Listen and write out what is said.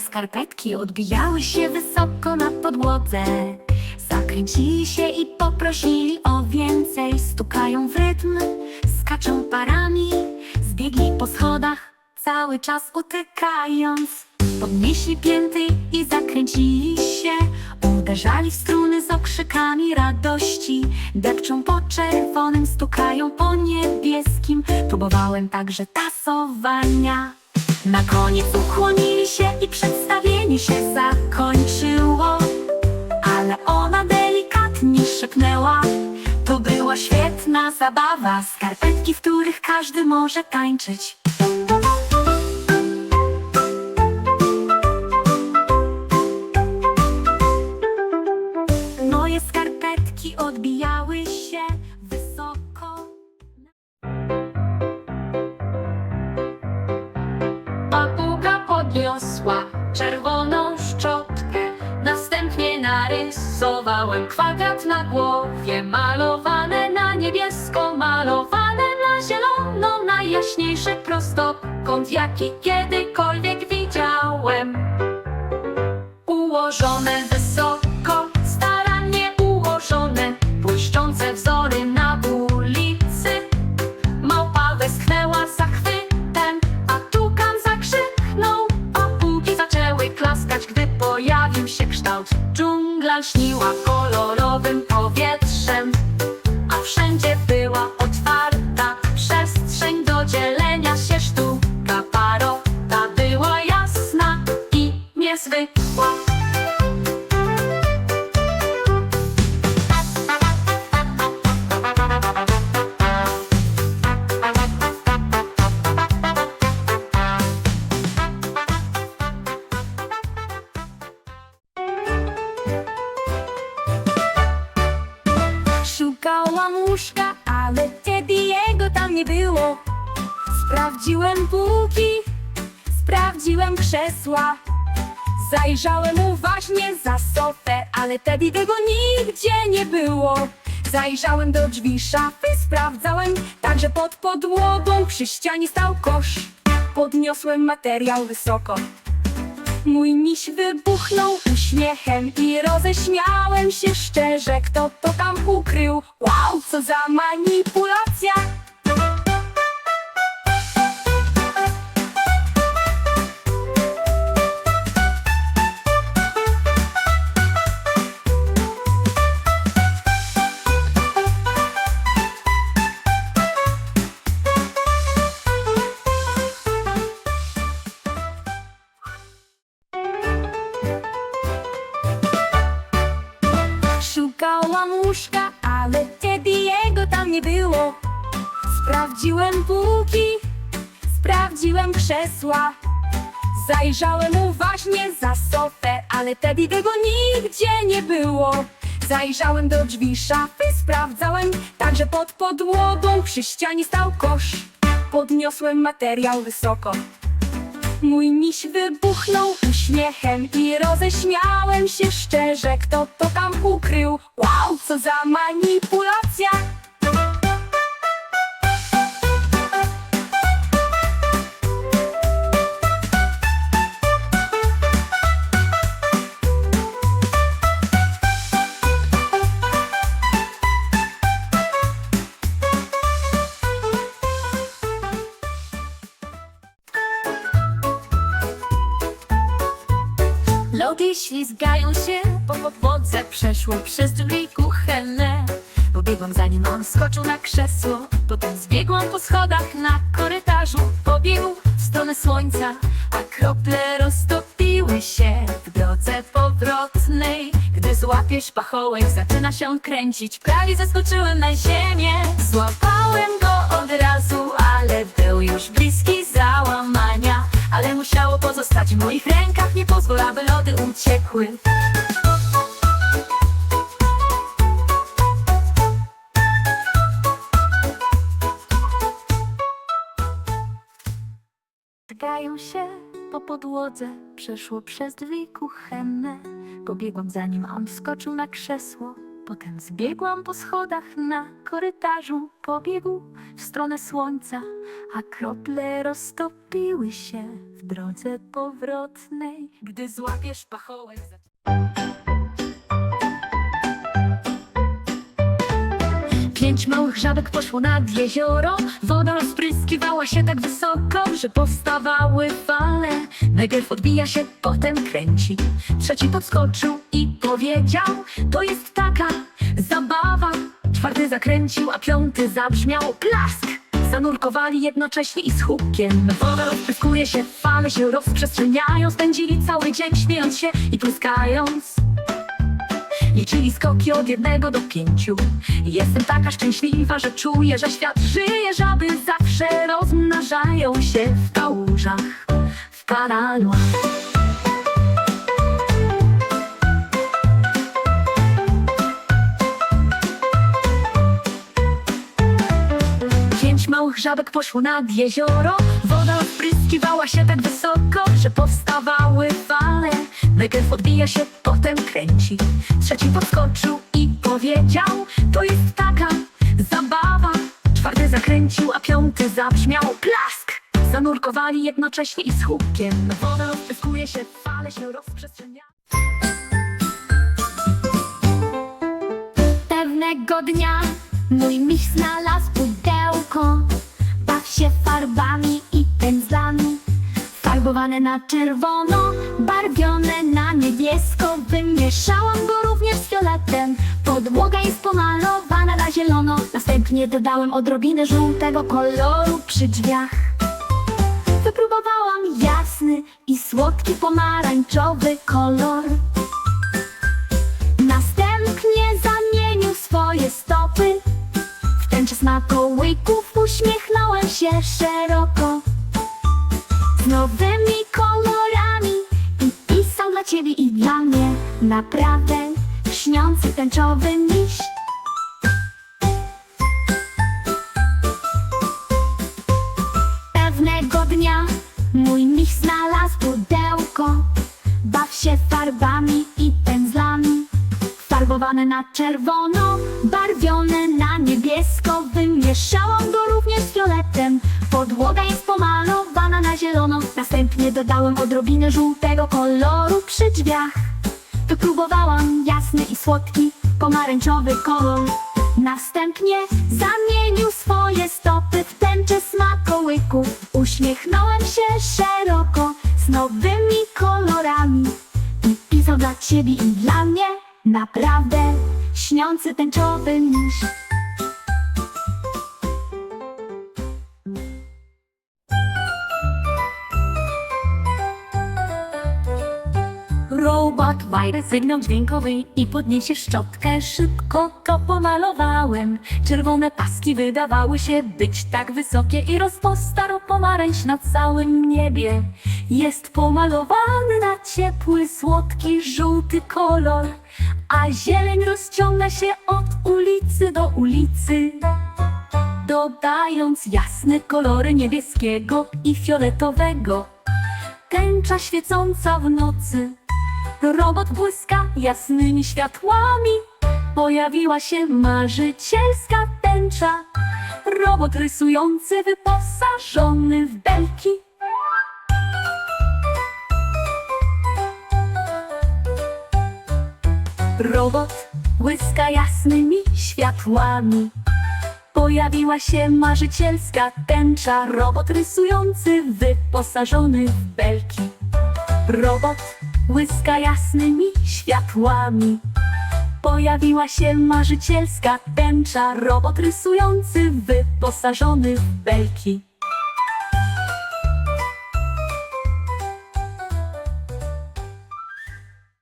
Skarpetki odbijały się wysoko na podłodze. Zakręcili się i poprosili o więcej. Stukają w rytm, skaczą parami, zbiegli po schodach, cały czas utykając. Podnieśli pięty i zakręcili się. Uderzali w struny z okrzykami radości. Depczą po czerwonym, stukają po niebieskim. Próbowałem także tasowania. Na koniec ukłonili się i przedstawienie się zakończyło. Ale ona delikatnie szepnęła. To była świetna zabawa. Skarpetki, w których każdy może tańczyć. Narysowałem kwadrat na głowie, malowane na niebiesko, malowane na zielono, najjaśniejszy prostokąt, jaki kiedykolwiek widziałem. Ułożone Sprawdziłem półki, sprawdziłem krzesła. Zajrzałem uważnie za sofę, ale Teddy tego nigdzie nie było. Zajrzałem do drzwi szafy, sprawdzałem także pod podłogą. Przy ścianie stał kosz. Podniosłem materiał wysoko. Mój miś wybuchnął uśmiechem i roześmiałem się szczerze, kto to tam ukrył. Wow, co za manipulacja! Było. Sprawdziłem półki, sprawdziłem krzesła. Zajrzałem uważnie za sofę, ale tego nigdzie nie było. Zajrzałem do drzwi szafy, sprawdzałem także pod podłogą. Przy ścianie stał kosz. Podniosłem materiał wysoko. Mój miś wybuchnął uśmiechem i roześmiałem się szczerze, kto to tam ukrył. Wow, co za manipulacja! Lody ślizgają się po podłodze, przeszło przez drzwi kuchenne. Pobiegłam zanim on skoczył na krzesło, potem zbiegłam po schodach na korytarzu. Pobiegł w stronę słońca, a krople roztopiły się w drodze powrotnej. Gdy złapiesz pachołek, zaczyna się kręcić. Prawie zeskoczyłem na ziemię, złapałem go od razu, ale był już bliski załamania. Ale musiało pozostać w moich rękach, nie pozwól, aby lody uciekły. Drgają się po podłodze, przeszło przez drzwi kuchenne. Pobiegłam za nim, on wskoczył na krzesło. Potem zbiegłam po schodach na korytarzu, pobiegł w stronę słońca, a krople roztopiły się w drodze powrotnej. Gdy złapiesz pachołek. Pięć małych żabek poszło nad jezioro Woda rozpryskiwała się tak wysoko, że powstawały fale Najpierw odbija się, potem kręci Trzeci podskoczył i powiedział To jest taka zabawa Czwarty zakręcił, a piąty zabrzmiał plask Zanurkowali jednocześnie i z hukiem. Woda rozpryskuje się, fale się rozprzestrzeniają Spędzili cały dzień śmiejąc się i pluskając Liczyli skoki od jednego do pięciu. Jestem taka szczęśliwa, że czuję, że świat żyje Żaby zawsze rozmnażają się w kałużach, w kanałach żabek poszło nad jezioro. Woda rozpryskiwała się tak wysoko, że powstawały fale. Najpierw odbija się, potem kręci. Trzeci podskoczył i powiedział To jest taka zabawa. Czwarty zakręcił, a piąty zabrzmiał plask. Zanurkowali jednocześnie i z hukiem. Woda rozpryskuje się, fale się rozprzestrzeniają Pewnego dnia mój miś znalazł pudełko się farbami i pędzlami. Farbowane na czerwono, barwione na niebiesko. Wymieszałam go również z fioletem Podłoga jest pomalowana na zielono. Następnie dodałem odrobinę żółtego koloru przy drzwiach. Wypróbowałam jasny i słodki pomarańczowy kolor. Następnie zamienił swoje stopy W tęczę smakołyków uśmiechnąłem się szeroko. Z nowymi kolorami I pisał dla ciebie i dla mnie. Naprawdę śniący tęczowy miś. Pewnego dnia mój miś znalazł pudełko. Baw się farbami i pędzlami. Farbowane na czerwono, barwione na Wymieszałam go również z fioletem. Podłoga jest pomalowana na zielono. Następnie dodałem odrobinę żółtego koloru przy drzwiach. Wypróbowałam jasny i słodki pomarańczowy kolor. Następnie zamienił swoje stopy w tęczę smakołyków Uśmiechnąłem się szeroko z nowymi kolorami. I pisał dla ciebie i dla mnie Naprawdę śniący tęczowy miś Wajdę sygnał dźwiękowy i podniesie szczotkę. Szybko to pomalowałem. Czerwone paski wydawały się być tak wysokie I rozpostarł pomarańcz na całym niebie. Jest pomalowany na ciepły, słodki, żółty kolor A zieleń rozciąga się od ulicy do ulicy Dodając jasne kolory niebieskiego i fioletowego. Tęcza świecąca w nocy Robot błyska jasnymi światłami. Pojawiła się marzycielska tęcza. Robot rysujący wyposażony w belki. Robot błyska jasnymi światłami. Pojawiła się marzycielska tęcza. Robot rysujący wyposażony w belki. Robot błyska jasnymi światłami. Pojawiła się marzycielska tęcza Robot rysujący wyposażony w belki